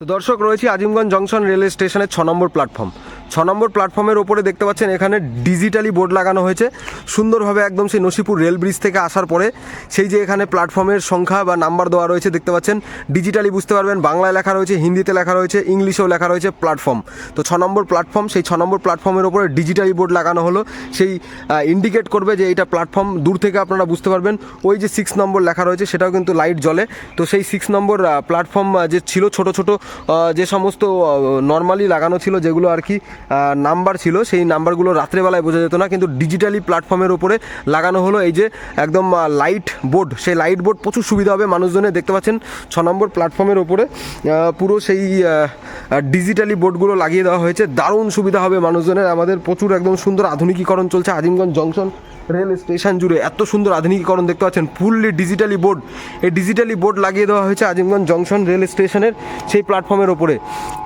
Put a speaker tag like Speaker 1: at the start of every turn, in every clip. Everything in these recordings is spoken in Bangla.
Speaker 1: দর্শক রয়েছে আজিমগঞ্জ জংশন রেলওয়ে স্টেশনের ছ নম্বর প্ল্যাটফর্ম। ছ নম্বর প্ল্যাটফর্মের ওপরে দেখতে পাচ্ছেন, এখানে ডিজিটালি বোর্ড লাগানো হয়েছে। সুন্দরভাবে একদম সেই নসিপুর রেল ব্রিজ থেকে আসার পরে সেই যে এখানে প্ল্যাটফর্মের সংখ্যা বা নাম্বার দেওয়া রয়েছে, দেখতে পাচ্ছেন ডিজিটালি বুঝতে পারবেন, বাংলায় লেখা রয়েছে, হিন্দিতে লেখা রয়েছে, ইংলিশেও লেখা রয়েছে প্ল্যাটফর্ম তো ছ নম্বর প্ল্যাটফর্ম সেই ছ নম্বর প্ল্যাটফর্মের ওপরে ডিজিটালি বোর্ড লাগানো হলো। সেই ইন্ডিকেট করবে যে এটা প্ল্যাটফর্ম দূর থেকে আপনারা বুঝতে পারবেন। ওই যে সিক্স নম্বর লেখা রয়েছে, সেটাও কিন্তু লাইট জ্বলে। তো সেই সিক্স নম্বর প্ল্যাটফর্ম যে ছিল ছোট ছোট যে সমস্ত নর্মালি লাগানো ছিল, যেগুলো আর কি নাম্বার ছিল, সেই নাম্বারগুলো রাত্রেবেলায় বোঝা যেত না, কিন্তু ডিজিটালি প্ল্যাটফর্মের ওপরে লাগানো হলো এই যে একদম লাইট বোর্ড সেই লাইট বোর্ড প্রচুর সুবিধা হবে মানুষজনে দেখতে পাচ্ছেন, ছ নম্বর প্ল্যাটফর্মের ওপরে পুরো সেই ডিজিটালি বোর্ডগুলো লাগিয়ে দেওয়া হয়েছে। দারুণ সুবিধা হবে মানুষজনের, আমাদের প্রচুর একদম সুন্দর আধুনিকীকরণ চলছে। আজিমগঞ্জ জংশন রেল স্টেশন জুড়ে এত সুন্দর আধুনিকীকরণ দেখতে পাচ্ছেন, ফুললি ডিজিটালি বোর্ড। এই ডিজিটালি বোর্ড লাগিয়ে দেওয়া হয়েছে আজিমগঞ্জ জংশন রেল স্টেশনের সেই প্ল্যাটফর্মের ওপরে।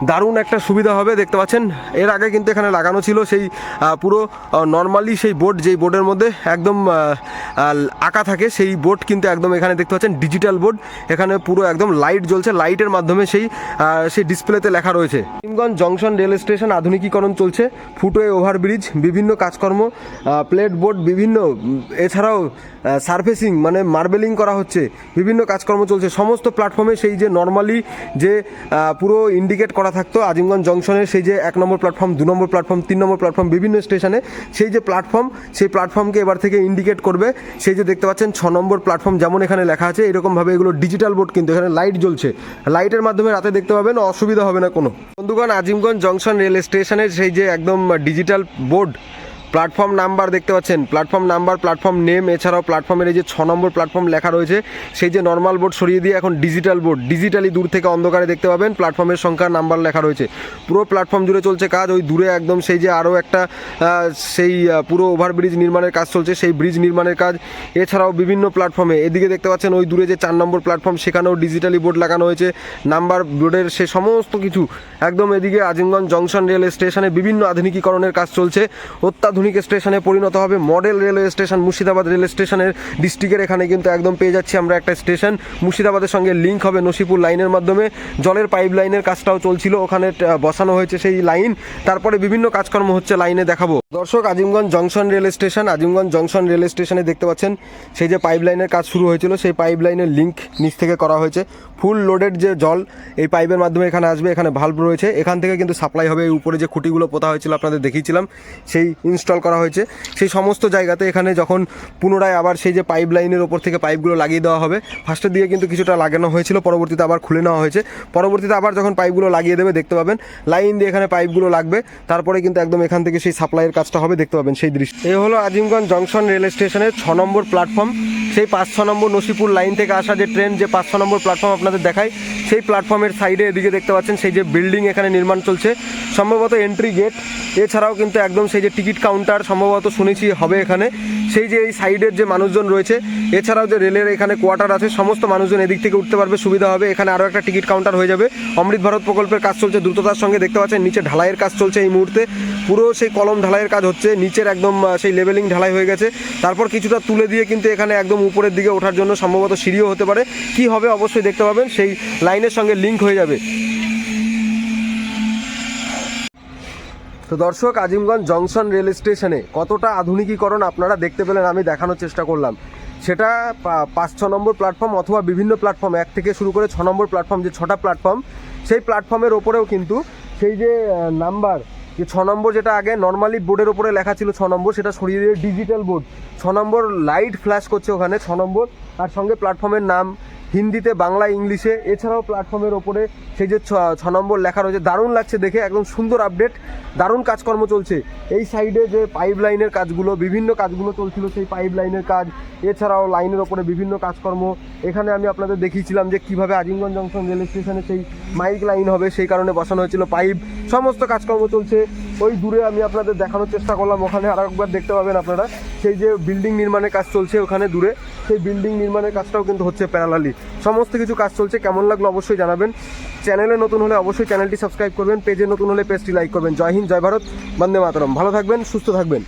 Speaker 1: দারুণ একটা সুবিধা হবে, দেখতে পাচ্ছেন। এর আগে কিন্তু এখানে লাগানো ছিল সেই পুরো নর্মালি সেই বোর্ড, যেই বোর্ডের মধ্যে একদম আঁকা থাকে, সেই বোর্ড কিন্তু একদম এখানে দেখতে পাচ্ছেন, ডিজিটাল বোর্ড। এখানে পুরো একদম লাইট জ্বলছে, লাইটের মাধ্যমে সেই সেই ডিসপ্লেতে লেখা রয়েছে। করিমগঞ্জ জংশন রেল স্টেশন আধুনিকীকরণ চলছে, ফুটওয়ে ওভারব্রিজ, বিভিন্ন কাজকর্ম প্লেট বোর্ড, বিভিন্ন উম, এছাড়াও সার্ফেসিং মানে মার্বেলিং করা হচ্ছে বিভিন্ন কাজকর্ম চলছে। সমস্ত প্ল্যাটফর্মে সেই যে নর্মালি যে পুরো ইন্ডিকেট করা থাকতো আজিমগঞ্জ জংশনের সেই যে এক নম্বর প্ল্যাটফর্ম দু নম্বর প্ল্যাটফর্ম তিন নম্বর প্ল্যাটফর্ম বিভিন্ন স্টেশনে সেই যে প্ল্যাটফর্ম সেই প্ল্যাটফর্মকে এবার থেকে ইন্ডিকেট করবে। সেই যে দেখতে পাচ্ছেন ছ নম্বর প্ল্যাটফর্ম যেমন এখানে লেখা আছে এরকমভাবে এগুলো ডিজিটাল বোর্ড কিন্তু এখানে লাইট জ্বলছে। লাইটের মাধ্যমে রাতে দেখতে পাবেন অসুবিধা হবে না কোনো। বন্ধুগণ আজিমগঞ্জ জংশন রেল স্টেশনের সেই যে একদম ডিজিটাল বোর্ড প্ল্যাটফর্ম নাম্বার দেখতে পাচ্ছেন। প্ল্যাটফর্ম নাম্বার, প্ল্যাটফর্ম নেম, এছাড়াও প্ল্যাটফর্মের এই যে ছ নম্বর প্ল্যাটফর্ম লেখা রয়েছে, সেই যে নর্মাল বোর্ড সরিয়ে দিয়ে এখন ডিজিটাল বোর্ড ডিজিটালি দূর থেকে অন্ধকারে দেখতে পাবেন, প্ল্যাটফর্মের সংখ্যা নাম্বার লেখা রয়েছে। পুরো প্ল্যাটফর্ম জুড়ে চলছে কাজ, ওই দূরে একদম সেই যে আরও একটা সেই পুরো ওভারব্রিজ নির্মাণের কাজ চলছে, সেই ব্রিজ নির্মাণের কাজ। এছাড়াও বিভিন্ন প্ল্যাটফর্মে, এদিকে দেখতে পাচ্ছেন ওই দূরে যে চার নম্বর প্ল্যাটফর্ম, সেখানেও ডিজিটালি বোর্ড লাগানো হয়েছে। নাম্বার বোর্ডের সে সমস্ত কিছু একদম এদিকে আজিমগঞ্জ জংশন রেল স্টেশনে বিভিন্ন আধুনিকীকরণের কাজ চলছে। অত্যাধুনিক স্টেশনে পরিণত হবে model railway station Murshidabad rail স্টেশনের ডিস্ট্রিক্টের এখানে কিন্তু একদম পেয়ে যাচ্ছি আমরা একটা স্টেশন। মুর্শিদাবাদের সঙ্গে লিঙ্ক হবে নসিপুর লাইনের মাধ্যমে। জলের পাইপ লাইনের কাজটাও চলছিল, ওখানে বসানো হয়েছে সেই লাইন তারপরে বিভিন্ন কাজকর্ম হচ্ছে লাইনে দেখাবো। দর্শক, Azimganj junction rail station, Azimganj junction rail স্টেশনে দেখতে পাচ্ছেন, সেই যে পাইপ লাইনের কাজ শুরু হয়েছিল, সেই পাইপ লাইনের লিঙ্ক নিচ থেকে করা হয়েছে। ফুল লোডেড যে জল, এই পাইপের মাধ্যমে এখানে আসবে, এখানে ভাল্ব রয়েছে। এখান থেকে কিন্তু সাপ্লাই হবে, এই উপরে যে খুঁটিগুলো পোতা হয়েছিল, আপনাদের দেখিয়েছিলাম। সেই করা হয়েছে, সেই সমস্ত জায়গাতে এখানে যখন পুনরায় আবার সেই যে পাইপ লাইনের ওপর থেকে পাইপগুলো লাগিয়ে দেওয়া হবে ফার্স্টের দিকে কিন্তু কিছুটা লাগানো হয়েছিল, পরবর্তীতে আবার খুলে নেওয়া হয়েছে। পরবর্তীতে আবার যখন পাইপগুলো লাগিয়ে দেবে, দেখতে পাবেন লাইন দিয়ে এখানে পাইপগুলো লাগবে, তারপরে কিন্তু একদম এখান থেকে সেই সাপ্লাইয়ের কাজটা হবে, দেখতে পাবেন সেই দৃশ্য। এই হলো আজিমগঞ্জ জংশন রেল স্টেশনের ছ নম্বর প্ল্যাটফর্ম সেই পাঁচ, ছ নম্বর নসিপুর লাইন থেকে আসা যে ট্রেন যে পাঁচ, ছ নম্বর প্ল্যাটফর্ম আপনাদের দেখায় সেই প্ল্যাটফর্মের সাইডে এদিকে দেখতে পাচ্ছেন, সেই যে বিল্ডিং এখানে নির্মাণ চলছে। সম্ভবত এন্ট্রি গেট এছাড়াও কিন্তু একদম সেই যে টিকিট কাউন্টার সম্ভবত শুনেছি হবে এখানে। সেই যে এই সাইডের যে মানুষজন রয়েছে, এছাড়াও যে রেলের এখানে কোয়ার্টার আছে, সমস্ত মানুষজন এদিক থেকে উঠতে পারবে, সুবিধা হবে। এখানে আরও একটা টিকিট কাউন্টার হয়ে যাবে। অমৃত ভারত প্রকল্পের কাজ চলছে, দ্রুততার সঙ্গে দেখতে পাচ্ছেন, নিচে ঢালাইয়ের কাজ চলছে এই মুহূর্তে। পুরো সেই কলম ঢালাইয়ের কাজ হচ্ছে, নিচের একদম সেই লেভেলিং ঢালাই হয়ে গেছে। তারপর কিছুটা তুলে দিয়ে কিন্তু এখানে একদম উপরের দিকে ওঠার জন্য সম্ভবত সিঁড়িও হতে পারে। কি হবে অবশ্যই দেখতে পাবেন, সেই লাইনের সঙ্গে লিঙ্ক হয়ে যাবে। তো দর্শক, আজিমগঞ্জ জংশন রেল স্টেশনে কতটা আধুনিকীকরণ আপনারা দেখতে পেলেন আমি দেখানোর চেষ্টা করলাম। সেটা পাঁচ, ছ নম্বর প্ল্যাটফর্ম অথবা বিভিন্ন প্ল্যাটফর্ম এক থেকে শুরু করে ছ নম্বর প্ল্যাটফর্ম যে ছটা প্ল্যাটফর্ম সেই প্ল্যাটফর্মের ওপরেও কিন্তু সেই যে নাম্বার যে ছ নম্বর যেটা আগে নর্মালি বোর্ডের ওপরে লেখা ছিল ছ নম্বর, সেটা সরিয়ে দিয়ে ডিজিটাল বোর্ড ছ নম্বর লাইট ফ্ল্যাশ করছে ওখানে, ছ নম্বর আর সঙ্গে প্ল্যাটফর্মের নাম হিন্দিতে, বাংলা, ইংলিশে, এছাড়াও প্ল্যাটফর্মের ওপরে সেই যে ছ- নম্বর লেখা রয়েছে, দারুণ লাগছে দেখে, একদম সুন্দর আপডেট দারুণ কাজকর্ম চলছে। এই সাইডে যে পাইপ লাইনের কাজগুলো, বিভিন্ন কাজগুলো চলছিল সেই পাইপ লাইনের কাজ, এছাড়াও লাইনের ওপরে বিভিন্ন কাজকর্ম। এখানে আমি আপনাদের দেখিয়েছিলাম যে কীভাবে আজিমগঞ্জ জংশন রেল স্টেশনে সেই মাইক লাইন হবে, সেই কারণে বসানো হয়েছিল পাইপ সমস্ত কাজকর্ম চলছে। ওই দূরে আমি আপনাদের দেখানোর চেষ্টা করলাম, ওখানে আর একবার দেখতে পাবেন আপনারা। সেই যে বিল্ডিং নির্মাণের কাজ চলছে ওখানে দূরে। সেই বিল্ডিং নির্মাণের কাজটাও কিন্তু হচ্ছে প্যারালালি সমস্ত কিছু কাজ চলছে, কেমন লাগল অবশ্যই জানাবেন। চ্যানেলে নতুন হলে অবশ্যই চ্যানেলটি সাবস্ক্রাইব করবেন পেজে নতুন হলে পেজটি লাইক করবেন। জয় হিন্দ, জয় ভারত, বন্দে মাতরম। ভালো থাকবেন, সুস্থ থাকবেন।